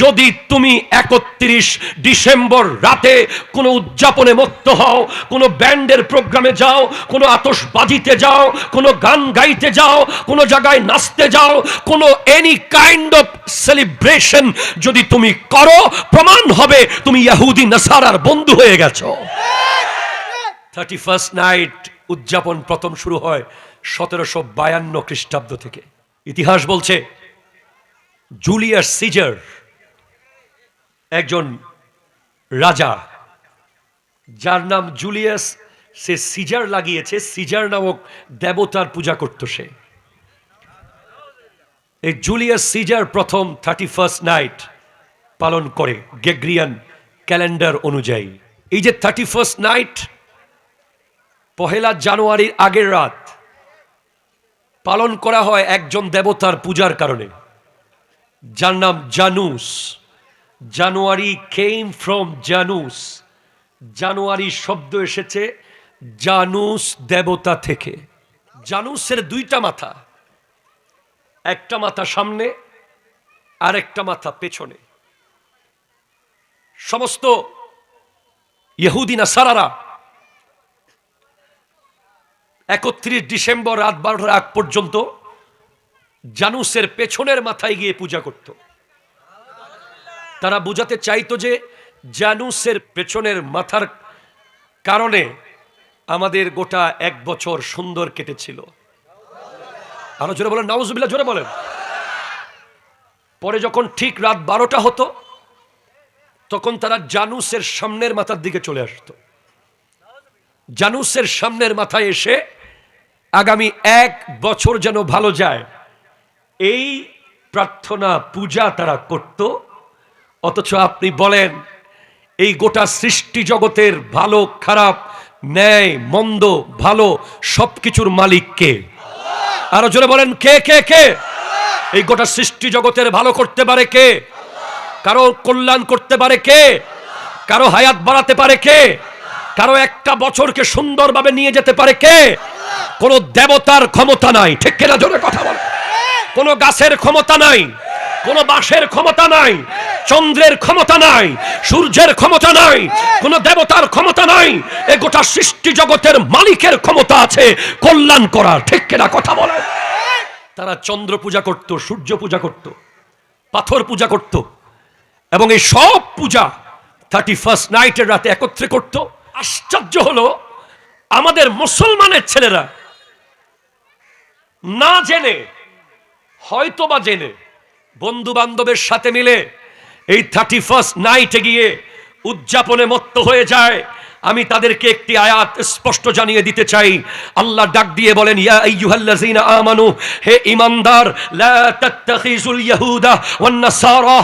যদি তুমি একত্রিশ ডিসেম্বর রাতে কোনো উদযাপনে মুক্ত হও, কোনো ব্যান্ডের প্রোগ্রামে যাও, কোনো আতশবাজিতে যাও, কোনো গান গাইতে যাও, কোনো জায়গায় নাচতে যাও, কোনো এনি কাইন্ড অফ সেলিব্রেশন যদি তুমি করো, প্রমাণ হবে তুমি ইয়াহুদি নাসারার বন্ধু হয়ে গেছো। থার্টি ফার্স্ট নাইট উদযাপন প্রথম শুরু হয় সতেরোশো বায়ান্ন খ্রিস্টাব্দ থেকে। ইতিহাস বলছে, জুলিয়াস সিজার একজন রাজা, যার নাম জুলিয়াস, সে সিজার লাগিয়েছে, সিজার নামক দেবতার পূজা করত সে। এই জুলিয়াস সিজার প্রথম থার্টি ফার্স্ট নাইট পালন করে গেগ্রিয়ান ক্যালেন্ডার অনুযায়ী। এই যে থার্টি ফার্স্ট নাইট পহেলা জানুয়ারির আগের রাত পালন করা হয় একজন দেবতার পূজার কারণে, যার নাম জানুস। জানুয়ারি কেম ফ্রম জানুস জানুয়ারি শব্দ এসেছে জানুস দেবতা থেকে। জানুসের দুইটা মাথা। একটা মাথা সামনে আর একটা মাথা পেছনে। সমস্ত ইহুদিনা সারারা একত্রিশ ডিসেম্বর রাত বারোটার আগ পর্যন্ত জানুসের পেছনের মাথায় গিয়ে পূজা করত। তারা বুঝাতে চাইতো যে জানুসের পেছনের মাথার কারণে আমাদের গোটা এক বছর সুন্দর কেটেছিল। আরও জোরে বলেন, নাউজুবিল্লাহ, জোরে বলেন। পরে যখন ঠিক রাত বারোটা হতো, তখন তারা জানুসের সামনের মাথার দিকে চলে আসতো। জানুসের সামনের মাথায় এসে আগামী এক বছর যেন ভালো যায়, এই প্রার্থনা পূজা তারা করত। অথচ আপনি বলেন, এই গোটা সৃষ্টি জগতের ভালো, খারাপ, ন্যায়, মন্দ, ভালো সবকিছুর মালিক কে? আরও জোরে বলেন, কে কে কে? এই গোটা সৃষ্টি জগতের ভালো করতে পারে কে? কারও কল্যাণ করতে পারে কে? কারও হায়াত বাড়াতে পারে কে? কারও একটা বছরকে সুন্দরভাবে নিয়ে যেতে পারে কে? কোন দেবতার ক্ষমতা নাই। ঠিক কিনা জোরে কথা বলে কোন গাছের ক্ষমতা নাই। কোন বাঁশের ক্ষমতা নাই, চন্দ্রের ক্ষমতা নাই, সূর্যের ক্ষমতা নাই, কোন দেবতার ক্ষমতা নাই। এ গোটা সৃষ্টি জগতের মালিকের ক্ষমতা আছে, কল্যাণ করার, ঠিক কিনা কথা বলে তারা চন্দ্র পূজা করত, সূর্য পূজা করত, পাথর পূজা করত, এবং এই সব পূজা থার্টি ফার্স্ট নাইটের রাতে একত্রে করত। আশ্চর্য হলো, আমাদের মুসলমানের ছেলেরা না জেনে হয়তো বা জেনে বন্ধু বান্ধবের সাথে মিলে এই থার্টি ফার্স্ট নাইটে গিয়ে উদযাপনে মত্ত হয়ে যায়। আমি তাদেরকে একটি আয়াত স্পষ্ট জানিয়ে দিতে চাই। আল্লাহ ডাক দিয়ে বলেন, ইয়া আইয়ুহাল্লাযীনা আমানু, হে ঈমানদার লা ইয়াহুদা ওয়ান নাসারা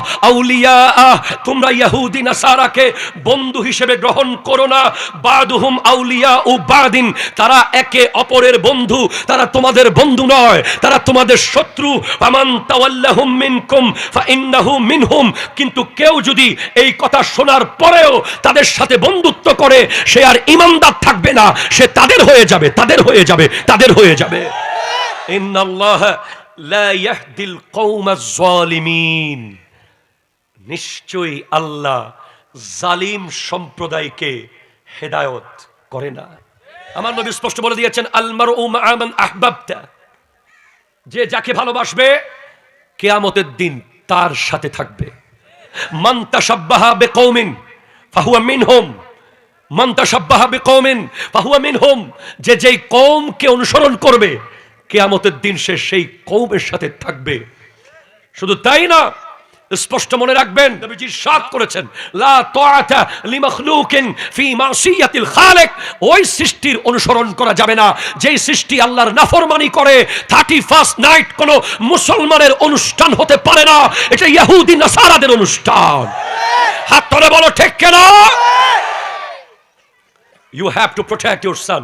তোমরা ইহুদি নাসারাকে বন্ধু হিসেবে গ্রহণ করো না। বাদুহুম আউলিয়া ও বাদিন, তারা একে অপরের বন্ধু, তারা তোমাদের বন্ধু নয়, তারা তোমাদের শত্রু। ফামান তাওয়াল্লাহুম মিনকুম, ফাইন্নাহু মিনহুম, কিন্তু কেউ যদি এই কথা শোনার পরেও তাদের সাথে বন্ধুত্ব করে সে আর ইমানদার থাকবে না। সে তাদের হয়ে যাবে, তাদের হয়ে যাবে, তাদের হয়ে যাবে। নিশ্চয়ই আল্লাহ জালিম সম্প্রদায়কে হেদায়ত করে না। আমার নবী স্পষ্ট বলে দিয়েছেন আলমার আহবাবতা। যে যাকে ভালোবাসবে, কেয়ামতের দিন তার সাথে থাকবে। মান্তা সাব্বাহা বে কৌমিন ফাহুয়া মিনহুম। মান্তা সাব্বাহা বে কৌমিন ফাহুয়া মিনহুম, যে যেই কৌমকে অনুসরণ করবে, কেয়ামতের দিন সে সেই কৌমের সাথে থাকবে। শুধু তাই না, স্পষ্ট মনে রাখবেন, নবীজি সাত করেছেন ওই সৃষ্টির অনুসরণ করা যাবে না। যেই সৃষ্টি আল্লাহর নাফরমানি করে 31 নাইট কোন মুসলমানের অনুষ্ঠান হতে পারে না, এটা ইহুদি নাসারাদের অনুষ্ঠান। হাত ধরে বলো, ঠিক কেনা? You have to protect your son.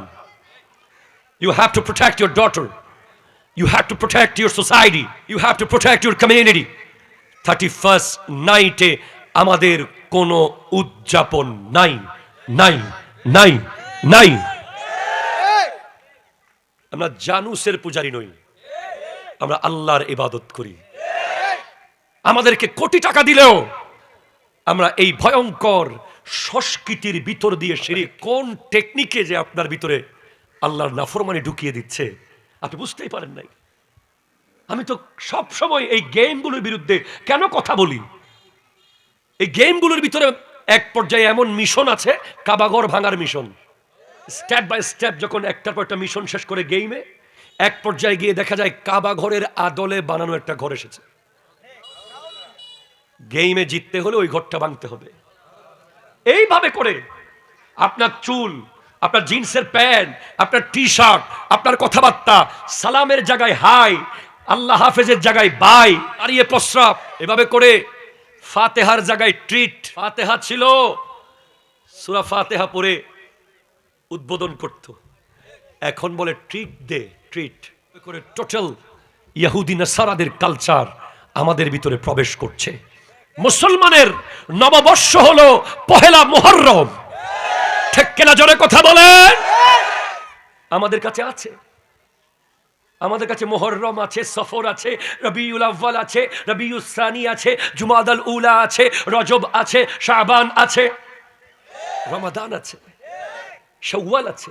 You have to protect your daughter. You have to protect your society. You have to protect your community. Thirty first নাইটে আমাদের কোনো উদযাপন নাই নাই নাই নাই আমরা জানুসের পূজারি নই আমরা আল্লাহর ইবাদত করি আমাদেরকে কোটি টাকা দিলেও আমরা এই ভয়ঙ্কর সংস্কৃতির ভিতর দিয়ে সেরে কোন টেকনিকে যে আপনার ভিতরে আল্লাহর নাফরমানি ঢুকিয়ে দিচ্ছে, আপনি বুঝতেই পারেন নাই। আমি তো সব সময় এই গেমগুলোর বিরুদ্ধে কেন কথা বলি? এই গেমগুলোর ভিতরে এক পর্যায়ে এমন মিশন আছে, কাবাগর ভাঙার মিশন স্টেপ বাই স্টেপ যখন একটার পর একটা মিশন শেষ করে গেমে এক পর্যায়ে গিয়ে দেখা যায় কাবা ঘরের আদলে বানানো একটা ঘর এসেছে। গেমে জিততে হলে ওই ঘরটা ভাঙতে হবে। এইভাবে করে আপনার চুল, আপনার জিন্সের প্যান্ট, আপনার টি শার্ট আপনার কথাবার্তা, সালামের জায়গায় হাই, আল্লাহ হাফেজের জায়গায় বাই, দাঁড়িয়ে প্রস্রাব। এভাবে করে ফাতেহার জায়গায় ট্রিট। ফাতেহা ছিল, সুরা ফাতেহা পরে উদ্বোধন করত। এখন বলে ট্রিট দে, ট্রিট। করে টোটাল ইয়াহুদি নাসারাদের কালচার আমাদের ভিতরে প্রবেশ করছে। মুসলমানের নববর্ষ হলো পহেলা মোহররম। ঠিক কিনা জোরে কথা বলেন? আমাদের কাছে আছে। আমাদের কাছে মোহররম আছে, সফর আছে, রবিউল আউ্বাল আছে রবিউল সানি আছে জুমাদাল উলা আছে, রজব আছে শাহবান আছে। রমাদান আছে, শাওয়াল আছে,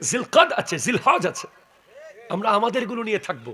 জিলকাদ আছে, জিলহাজ আছে। আমরা আমাদেরগুলো নিয়ে থাকব।